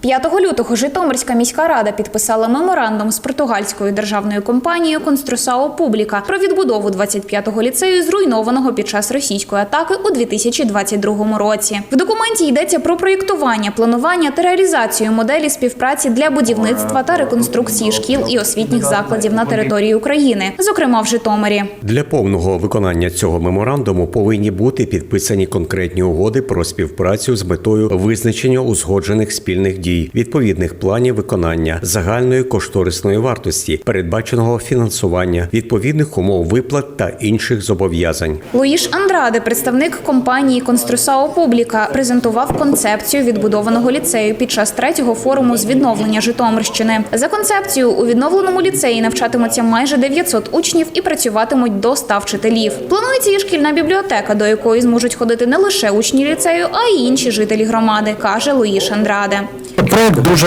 5 лютого Житомирська міська рада підписала меморандум з португальською державною компанією Конструсао Публіка про відбудову 25-го ліцею, зруйнованого під час російської атаки у 2022 році. В документі йдеться про проєктування, планування та реалізацію моделі співпраці для будівництва та реконструкції шкіл і освітніх закладів на території України, зокрема в Житомирі. Для повного виконання цього меморандуму повинні бути підписані конкретні угоди про співпрацю з метою визначення узгоджених спільних дій, відповідних планів виконання, загальної кошторисної вартості, передбаченого фінансування, відповідних умов виплат та інших зобов'язань. Луїш Андраде, представник компанії Конструсао Публіка, презентував концепцію відбудованого ліцею під час третього форуму з відновлення Житомирщини. За концепцією у відновленому ліцеї навчатимуться майже 900 учнів і працюватимуть до 100 вчителів. Планується і шкільна бібліотека, до якої зможуть ходити не лише учні ліцею, а й інші жителі громади, каже Луїш Андраде. Проект дуже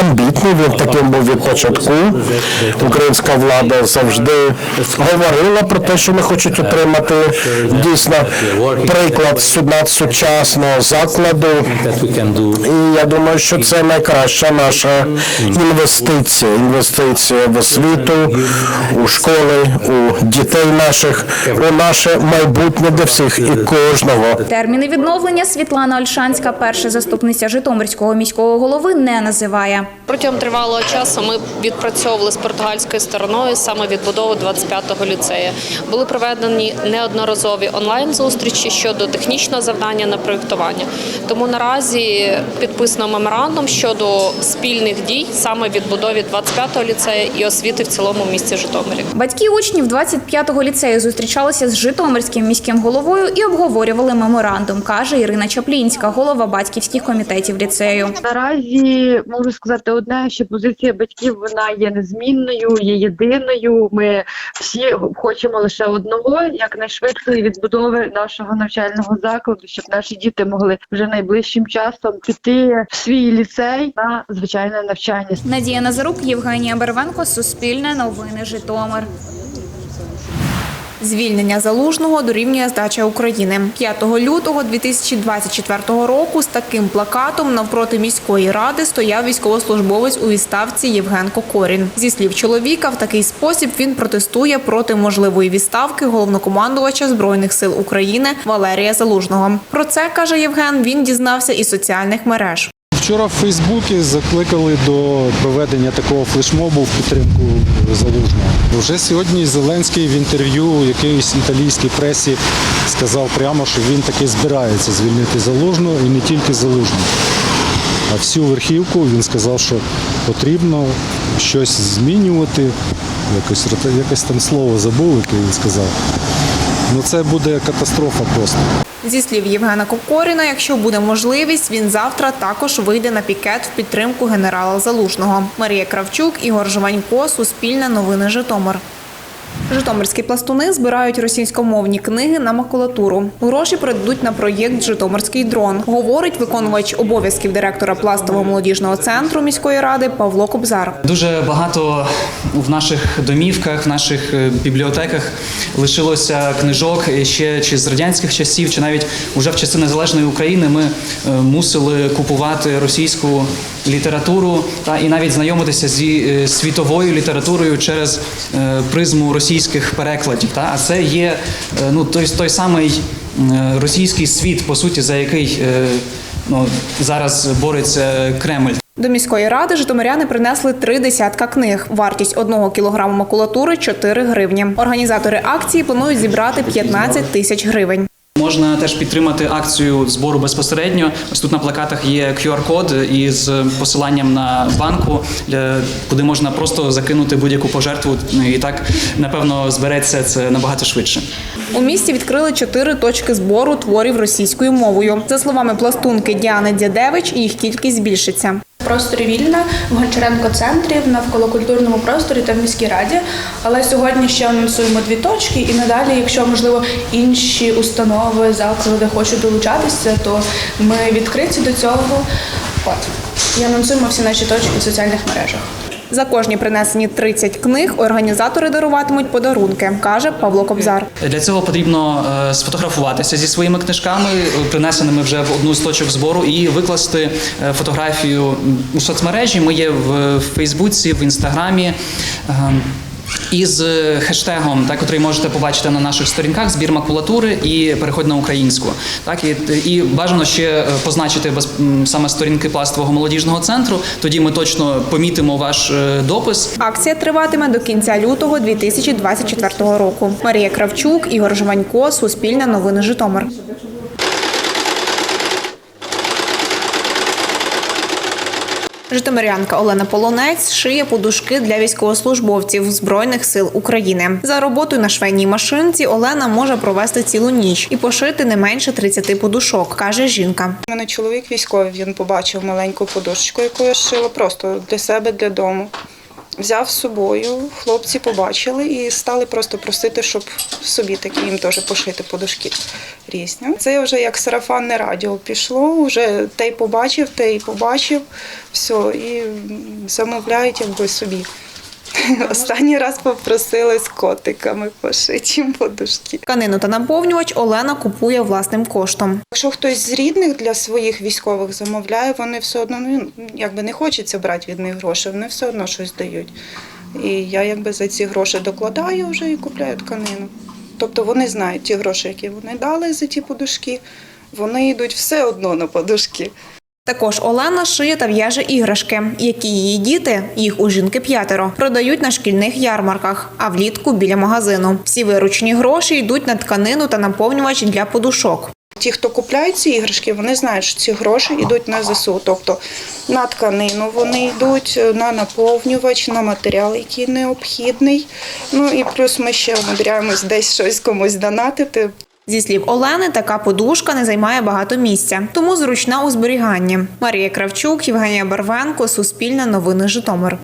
амбітний. Він таким був від початку. Українська влада завжди говорила про те, що вони хочуть отримати дійсно приклад суд- сучасного закладу. І я думаю, що це найкраща наша інвестиція. Інвестиція в освіту, у школи, у дітей наших, у наше майбутнє для всіх і кожного. Терміни відновлення Світлана Ольшанська, перша заступниця Житомирського міського голови, не називає. Протягом тривалого часу ми відпрацьовували з португальською стороною саме відбудову 25-го ліцею. Були проведені неодноразові онлайн зустрічі щодо технічного завдання на проєктування. Тому наразі підписано меморандум щодо спільних дій саме відбудові 25-го ліцею і освіти в цілому в місті Житомирі. Батьки учнів 25-го ліцею зустрічалися з Житомирським міським головою і обговорювали меморандум, каже Ірина Чаплінська, голова батьківських комітетів ліцею. Наразі можу сказати одне, що позиція батьків вона є незмінною, є єдиною. Ми всі хочемо лише одного, якнайшвидшої відбудови нашого навчального закладу, щоб наші діти могли вже найближчим часом піти в свій ліцей на звичайне навчання. Надія Назарук, Євгенія Бервенко, Суспільне новини Житомир. Звільнення залужного дорівнює здача України 5 лютого 2024 року. З таким плакатом навпроти міської ради стояв військовослужбовець у відставці Євген Кокорін. Зі слів чоловіка, в такий спосіб він протестує проти можливої відставки головнокомандувача збройних сил України Валерія Залужного. Про це каже Євген. Він дізнався із соціальних мереж. Вчора в Фейсбуці закликали до проведення такого флешмобу в підтримку залужного. Вже сьогодні Зеленський в інтерв'ю якоїсь італійській пресі сказав прямо, що він таки збирається звільнити залужного і не тільки залужного. А всю верхівку він сказав, що потрібно щось змінювати. Якось, якось там слово забув, яке він сказав. Ну це буде катастрофа просто. Зі слів Євгена Кокоріна, якщо буде можливість, він завтра також вийде на пікет в підтримку генерала Залужного. Марія Кравчук, Ігор Жванько, Суспільне новини Житомир. Житомирські пластуни збирають російськомовні книги на макулатуру. Гроші передадуть на проєкт Житомирський дрон, говорить виконувач обов'язків директора пластового молодіжного центру міської ради Павло Кобзар. Дуже багато в наших домівках, в наших е, бібліотеках лишилося книжок ще чи з радянських часів, чи навіть уже в часи незалежної України ми е, мусили купувати російську літературу та і навіть знайомитися зі е, світовою літературою через е, призму російських перекладів. Та а це є е, ну той, той самий російський світ, по суті, за який ну зараз бореться Кремль. До міської ради житомиряни принесли три десятка книг. Вартість одного кілограму макулатури 4 гривні. Організатори акції планують зібрати 15 тисяч гривень. Можна теж підтримати акцію збору безпосередньо. Ось тут на плакатах є QR-код із посиланням на банку, куди можна просто закинути будь-яку пожертву, Ну, і так напевно збереться це набагато швидше. У місті відкрили чотири точки збору творів російською мовою. За словами пластунки Діани Дядевич, їх кількість збільшиться. Просторі Вільна, в Гончаренко центрі, в навколокультурному просторі та в міській раді. Але сьогодні ще анонсуємо дві точки, і надалі, якщо можливо інші установи, заклади хочуть долучатися, то ми відкриті до цього. От і анонсуємо всі наші точки в соціальних мережах. За кожні принесені 30 книг організатори даруватимуть подарунки, каже Павло Кобзар. Для цього потрібно е, сфотографуватися зі своїми книжками, принесеними вже в одну з точок збору, і викласти е, фотографію у соцмережі. Ми є в Фейсбуці, в інстаграмі. Із е, хештегом, так, який можете побачити на наших сторінках, збір макулатури і переходь на українську. Так і, і бажано ще е, позначити без саме сторінки пластового молодіжного центру. Тоді ми точно помітимо ваш е, допис. Акція триватиме до кінця лютого 2024 року. Марія Кравчук, Ігор Жванько, Суспільне новини Житомир. Житомирянка Олена Полонець шиє подушки для військовослужбовців Збройних сил України. За роботою на швейній машинці Олена може провести цілу ніч і пошити не менше 30 подушок, каже жінка. У мене чоловік військовий, він побачив маленьку подушечку, яку я шила просто для себе, для дому. Взяв з собою, хлопці побачили і стали просто просити, щоб собі такі їм теж пошити подушки різні. Це вже як сарафанне радіо пішло, вже той побачив, той побачив, все, і замовляють якби собі. Останній раз попросили з котиками пошити подушки. Тканину та наповнювач Олена купує власним коштом. Якщо хтось з рідних для своїх військових замовляє, вони все одно ну, якби не хочеться брати від них гроші, вони все одно щось дають. І я якби за ці гроші докладаю вже і купляю тканину. Тобто вони знають ті гроші, які вони дали за ті подушки, вони йдуть все одно на подушки. Також Олена шиє та в'яже іграшки, які її діти, їх у жінки п'ятеро, продають на шкільних ярмарках, а влітку біля магазину. Всі виручені гроші йдуть на тканину та наповнювач для подушок. Ті, хто купляють ці іграшки, вони знають, що ці гроші йдуть на ЗСУ. Тобто на тканину вони йдуть, на наповнювач, на матеріал, який необхідний. Ну і плюс ми ще умудряємось десь щось комусь донатити. Зі слів Олени, така подушка не займає багато місця, тому зручна у зберіганні. Марія Кравчук, Євгенія Барвенко, Суспільне новини Житомир.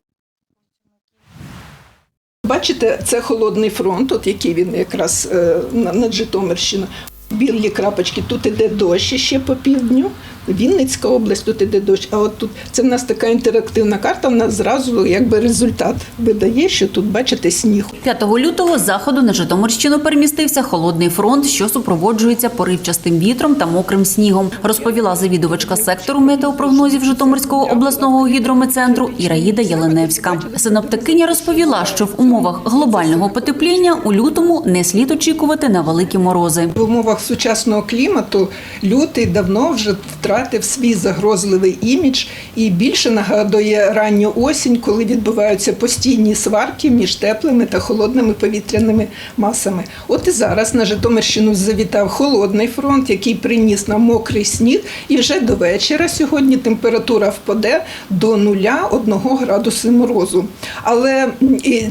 Бачите, це холодний фронт, от який він якраз е, на- над Житомирщиною. Білі крапочки, тут іде дощ ще по півдню. Вінницька область, тут іде дощ. А от тут це в нас така інтерактивна карта. В нас зразу якби результат видає, що тут бачите сніг. 5 лютого з заходу на Житомирщину перемістився холодний фронт, що супроводжується поривчастим вітром та мокрим снігом, розповіла завідувачка сектору метеопрогнозів Житомирського обласного гідрометцентру Іраїда Єленевська. Синоптикиня розповіла, що в умовах глобального потепління у лютому не слід очікувати на великі морози. В умовах сучасного клімату лютий давно вже втратив свій загрозливий імідж і більше нагадує ранню осінь, коли відбуваються постійні сварки між теплими та холодними повітряними масами. От і зараз на Житомирщину завітав холодний фронт, який приніс нам мокрий сніг, і вже до вечора сьогодні температура впаде до нуля одного градуси морозу. Але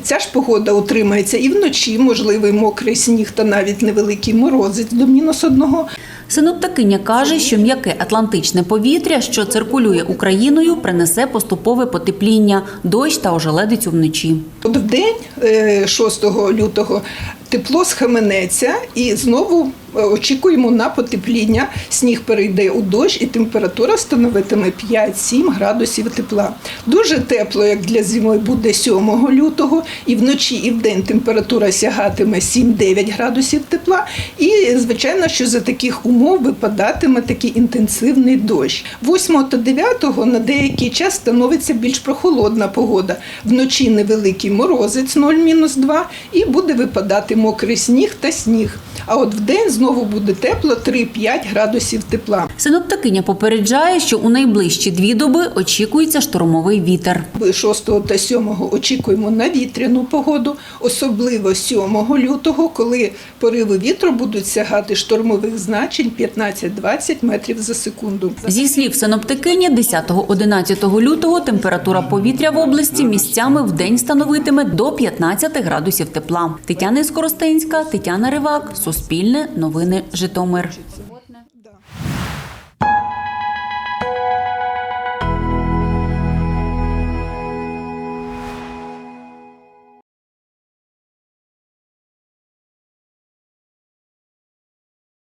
ця ж погода утримається і вночі, можливий мокрий сніг та навіть невеликий морозець до мінус одного. Синоптикиня каже, що м'яке атлантичне повітря, що циркулює Україною, принесе поступове потепління, дощ та ожеледицю вночі. От в день е, 6 лютого тепло схаменеться і знову е, очікуємо на потепління. Сніг перейде у дощ і температура становитиме 5-7 градусів тепла. Дуже тепло, як для зими, буде 7 лютого, і вночі, і вдень температура сягатиме 7-9 градусів тепла. І, звичайно, що за таких умов випадатиме такий інтенсивний дощ. 8 та 9 на деякий час становиться більш прохолодна погода. Вночі невеликий морозець 0-2 і буде випадати мокрий сніг та сніг. А от вдень знову буде тепло 3-5 градусів тепла. Синоптикиня попереджає, що у найближчі дві доби очікується штормовий вітер. 6 та 7 очікуємо на вітряну погоду, особливо 7 лютого, коли пориви вітру будуть сягати штормових значень 15-20 метрів за секунду. Зі слів синоптикині, 10-11 лютого температура повітря в області місцями в день становитиме до 15 градусів тепла. Тетяна Скоростенська, Тетяна Ривак, Суспільне, Новини Житомир.